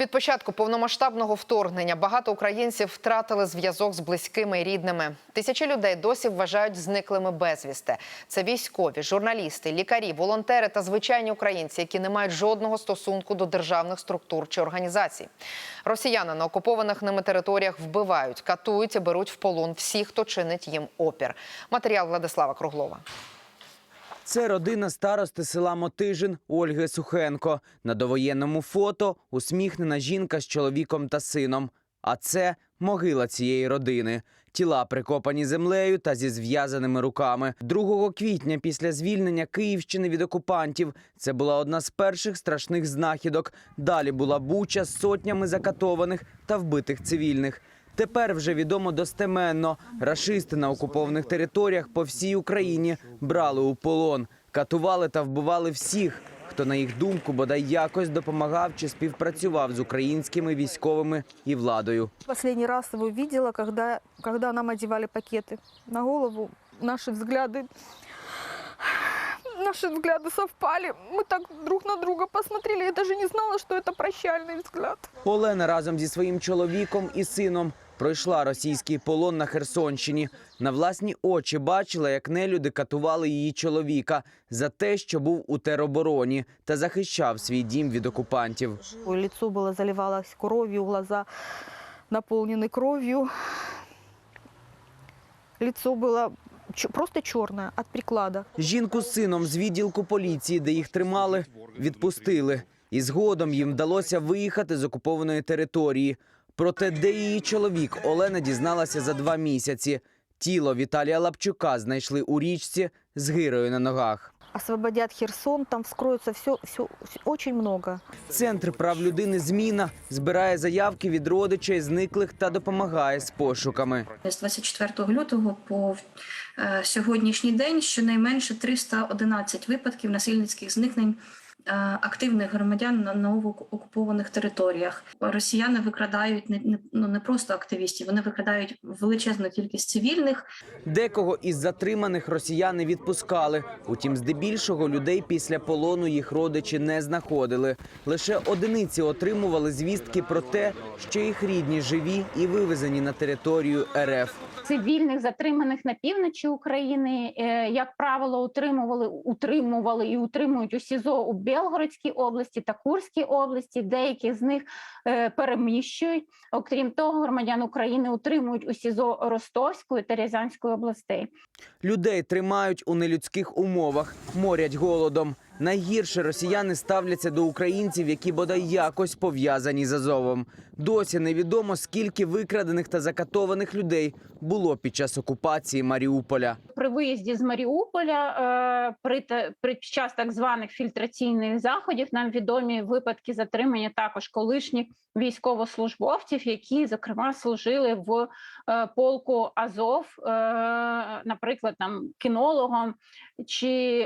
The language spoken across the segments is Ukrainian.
Від початку повномасштабного вторгнення багато українців втратили зв'язок з близькими і рідними. Тисячі людей досі вважають зниклими безвісти. Це військові, журналісти, лікарі, волонтери та звичайні українці, які не мають жодного стосунку до державних структур чи організацій. Росіяни на окупованих ними територіях вбивають, катують і беруть в полон всіх, хто чинить їм опір. Матеріал Владислава Круглова. Це родина старости села Мотижин Ольги Сухенко. На довоєнному фото усміхнена жінка з чоловіком та сином. А це могила цієї родини. Тіла прикопані землею та зі зв'язаними руками. 2 квітня після звільнення Київщини від окупантів це була одна з перших страшних знахідок. Далі була буча з сотнями закатованих та вбитих цивільних. Тепер вже відомо достеменно. Рашисти на окупованих територіях по всій Україні брали у полон, катували та вбивали всіх, хто на їх думку бодай якось допомагав чи співпрацював з українськими військовими і владою. Последний раз его видела, когда, когда нам одевали пакеты на голову. Наши взгляды, наши взгляды совпали. Мы так друг на друга посмотрели. Я даже не знала, что это прощальный взгляд. Олена разом зі своїм чоловіком і сином пройшла російський полон на Херсонщині. На власні очі бачила, як нелюди катували її чоловіка за те, що був у теробороні та захищав свій дім від окупантів. Лицо было заливалось кровью, глаза наполнены кровью. Лицо было чё- просто черное от приклада. Жінку з сином з відділку поліції, де їх тримали, відпустили. І згодом їм вдалося виїхати з окупованої території. Проте, де її чоловік, Олена дізналася за два місяці. Тіло Віталія Лапчука знайшли у річці з гирою на ногах. Освободят Херсон, там вскроется все, все, очень много. Центр прав людини Зміна збирає заявки від родичей зниклих та допомагає з пошуками. З 24 лютого по е, сьогоднішній день щонайменше 311 випадків насильницьких зникнень активних громадян на новоокупованих територіях. Росіяни викрадають не, ну, не просто активістів, вони викрадають величезну кількість цивільних. Декого із затриманих росіяни відпускали. Утім, здебільшого людей після полону їх родичі не знаходили. Лише одиниці отримували звістки про те, що їх рідні живі і вивезені на територію РФ. Цивільних затриманих на півночі України, е, як правило, утримували, утримували і утримують у СІЗО у Белгородській області та Курській області. Деяких з них е, переміщують. Окрім того, громадян України утримують у СІЗО Ростовської та Рязанської областей. Людей тримають у нелюдських умовах, морять голодом. Найгірше росіяни ставляться до українців, які бодай якось пов'язані з Азовом. Досі невідомо, скільки викрадених та закатованих людей було під час окупації Маріуполя. При виїзді з Маріуполя е, при, при час так званих фільтраційних заходів нам відомі випадки затримання також колишніх військовослужбовців, які зокрема служили в е, полку Азов, е, наприклад, там кінологом чи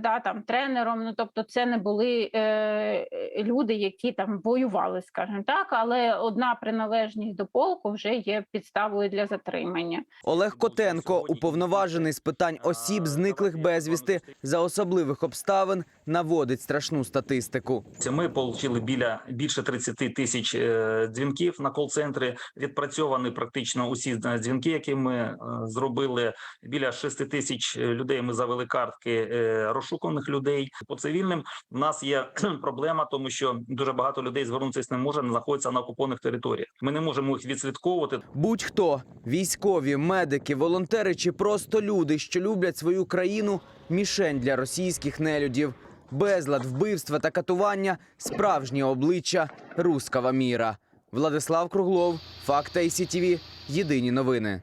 да, там тренером. Ну тобто, це не були е, люди, які там воювали, скажімо так, але одна приналежність до полку вже є підставою для затримання. Олег Котенко, уповноважений з питань осіб, зниклих безвісти за особливих обставин, наводить страшну статистику. Ми отримали біля більше 30 тисяч е, дзвінків на кол-центри. Відпрацьовані практично усі е, дзвінки, які ми е, зробили. Біля 6 тисяч людей ми завели картки е, розшуканих людей. По цивільним в нас є проблема, тому що дуже багато людей звернутися не може, знаходяться на окупованих територіях. Ми не можемо їх відслідковувати. Будь-хто військові, медики, волонтери чи просто люди, що люблять свою країну, мішень для російських нелюдів. Безлад, вбивства та катування справжнє обличчя рускава міра. Владислав Круглов, Факт ICTV, Єдині новини.